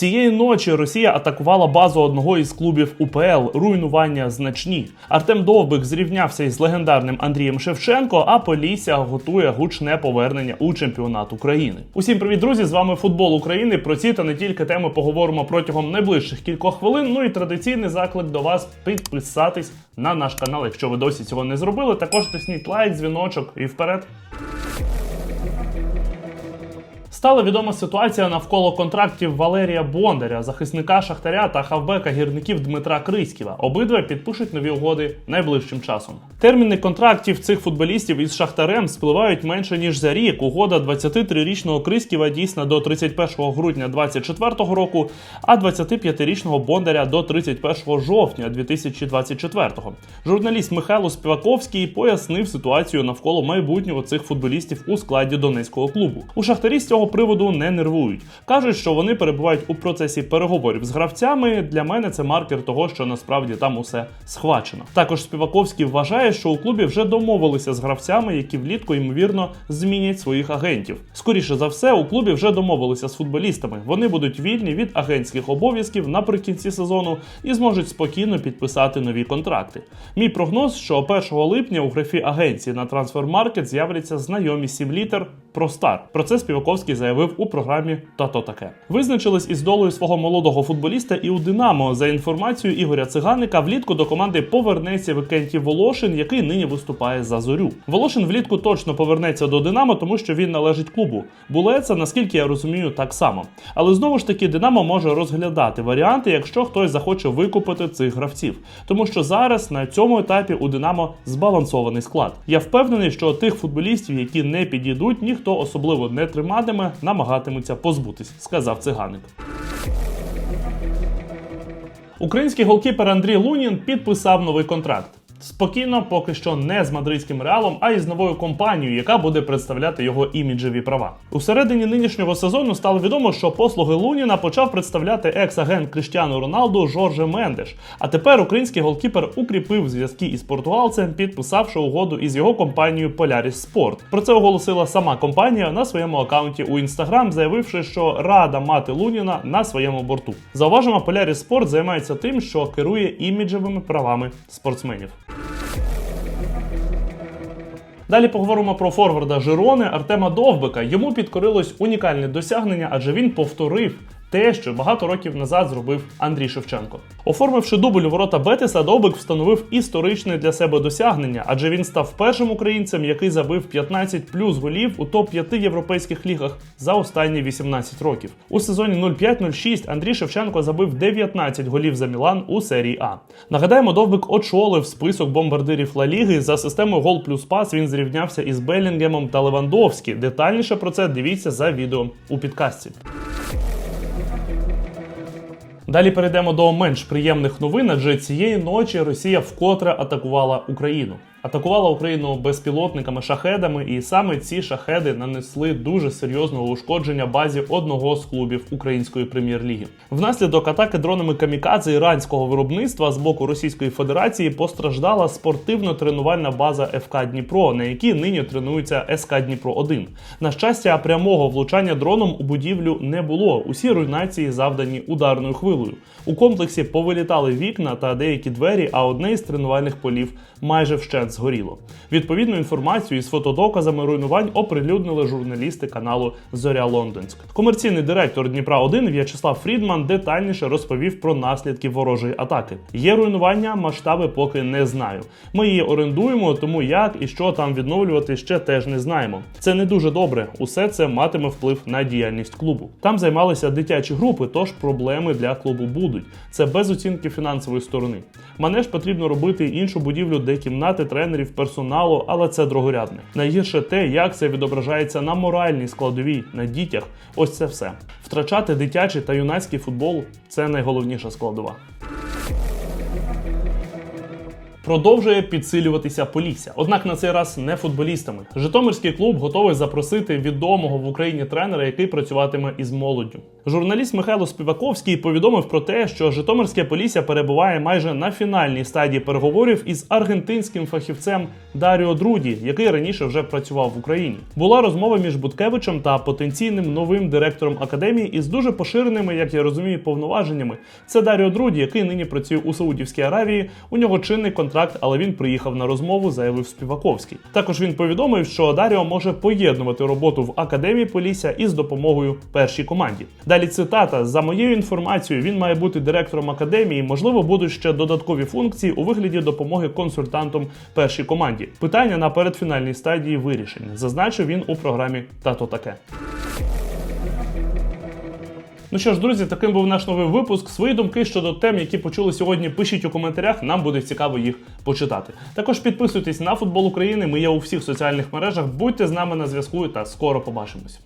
Цієї ночі Росія атакувала базу одного із клубів УПЛ. Руйнування значні. Артем Довбик зрівнявся із легендарним Андрієм Шевченко. А Полісся готує гучне повернення у чемпіонат України. Усім привіт, друзі! З вами футбол України. Про ці та не тільки теми поговоримо протягом найближчих кількох хвилин. Ну і традиційний заклик до вас підписатись на наш канал, якщо ви досі цього не зробили. Також тисніть лайк, дзвіночок і вперед. Стала відома ситуація навколо контрактів Валерія Бондаря, захисника Шахтаря та хавбека гірників Дмитра Криськіва. Обидва підпишуть нові угоди найближчим часом. Терміни контрактів цих футболістів із Шахтарем спливають менше ніж за рік. Угода 23-річного Криськіва дійсна до 31 грудня 2024 року, а 25-річного Бондаря до 31 жовтня 2024. Журналіст Михайло Співаковський пояснив ситуацію навколо майбутнього цих футболістів у складі донецького клубу. У Шахтарі з цього приводу не нервують. кажуть, що вони перебувають у процесі переговорів з гравцями. Для мене це маркер того, що насправді там усе схвачено. Також Співаковський вважає, що у клубі вже домовилися з гравцями, які влітку ймовірно змінять своїх агентів. Скоріше за все, у клубі вже домовилися з футболістами. Вони будуть вільні від агентських обов'язків наприкінці сезону і зможуть спокійно підписати нові контракти. Мій прогноз, що 1 липня у графі агенції на трансфермаркет з'являться знайомі 7 літер про стар. Про це Співаковський заявив у програмі «Та то таке. Визначились із долею свого молодого футболіста і у Динамо. За інформацією Ігоря Циганика, влітку до команди повернеться Викентій Волошин, який нині виступає за зорю. Волошин влітку точно повернеться до Динамо, тому що він належить клубу. Булеца, наскільки я розумію, так само. Але знову ж таки, Динамо може розглядати варіанти, якщо хтось захоче викупити цих гравців. Тому що зараз на цьому етапі у Динамо збалансований склад. Я впевнений, що тих футболістів, які не підійдуть, ніхто особливо не триматиме, намагатимуться позбутись, сказав циганик. Український голкіпер Андрій Лунін підписав новий контракт. Спокійно, поки що не з мадридським реалом, а із новою компанією, яка буде представляти його іміджеві права. У середині нинішнього сезону стало відомо, що послуги Луніна почав представляти екс-агент Кріштіану Роналду Жорже Мендеш. А тепер український голкіпер укріпив зв'язки із португалцем, підписавши угоду із його компанією Polaris Sport. Про це оголосила сама компанія на своєму аккаунті у інстаграм, заявивши, що рада мати Луніна на своєму борту. Зауважимо, Polaris Sport займається тим, що керує іміджевими правами спортсменів. Далі поговоримо про форварда Жирони Артема Довбика. Йому підкорилось унікальне досягнення, адже він повторив. Те, що багато років назад зробив Андрій Шевченко, оформивши дубль у ворота Бетиса, Довбик встановив історичне для себе досягнення, адже він став першим українцем, який забив 15 плюс голів у топ-5 європейських лігах за останні 18 років. У сезоні 05-06 Андрій Шевченко забив 19 голів за Мілан у серії А. Нагадаємо, Довбик очолив список бомбардирів Ла Ліги. За системою гол плюс пас він зрівнявся із Белінгемом та Левандовські. Детальніше про це дивіться за відео у підкасті. Далі перейдемо до менш приємних новин, адже цієї ночі Росія вкотре атакувала Україну. Атакувала Україну безпілотниками шахедами, і саме ці шахеди нанесли дуже серйозного ушкодження базі одного з клубів української прем'єр-ліги. Внаслідок атаки дронами камікадзе іранського виробництва з боку Російської Федерації постраждала спортивно-тренувальна база ФК Дніпро, на якій нині тренується СК Дніпро 1 На щастя, прямого влучання дроном у будівлю не було. Усі руйнації завдані ударною хвилею. У комплексі повилітали вікна та деякі двері, а одне із тренувальних полів майже вщент згоріло. Відповідну інформацію із фотодоказами руйнувань оприлюднили журналісти каналу Зоря Лондонськ. Комерційний директор Дніпра 1 В'ячеслав Фрідман детальніше розповів про наслідки ворожої атаки. Є руйнування, масштаби поки не знаю. Ми її орендуємо, тому як і що там відновлювати ще теж не знаємо. Це не дуже добре. Усе це матиме вплив на діяльність клубу. Там займалися дитячі групи, тож проблеми для клубу будуть. Це без оцінки фінансової сторони. Манеж потрібно робити іншу будівлю, де кімнати тренерів, персоналу, але це другорядне. Найгірше те, як це відображається на моральній складовій, на дітях. Ось це все. Втрачати дитячий та юнацький футбол це найголовніша складова. Продовжує підсилюватися Полісся, однак на цей раз не футболістами. Житомирський клуб готовий запросити відомого в Україні тренера, який працюватиме із молоддю. Журналіст Михайло Співаковський повідомив про те, що Житомирське Полісся перебуває майже на фінальній стадії переговорів із аргентинським фахівцем Даріо Друді, який раніше вже працював в Україні. Була розмова між Буткевичем та потенційним новим директором академії із дуже поширеними, як я розумію, повноваженнями. Це Даріо Друді, який нині працює у Саудівській Аравії. У нього чинний контракт, але він приїхав на розмову, заявив Співаковський. Також він повідомив, що Даріо може поєднувати роботу в академії Полісся із допомогою першій команді. Далі цитата: за моєю інформацією, він має бути директором академії. Можливо, будуть ще додаткові функції у вигляді допомоги консультантам першій команді. Питання на передфінальній стадії вирішені. Зазначив він у програмі Тато таке. Ну що ж, друзі, таким був наш новий випуск. Свої думки щодо тем, які почули сьогодні, пишіть у коментарях. Нам буде цікаво їх почитати. Також підписуйтесь на футбол України. Ми є у всіх соціальних мережах. Будьте з нами на зв'язку та скоро побачимось.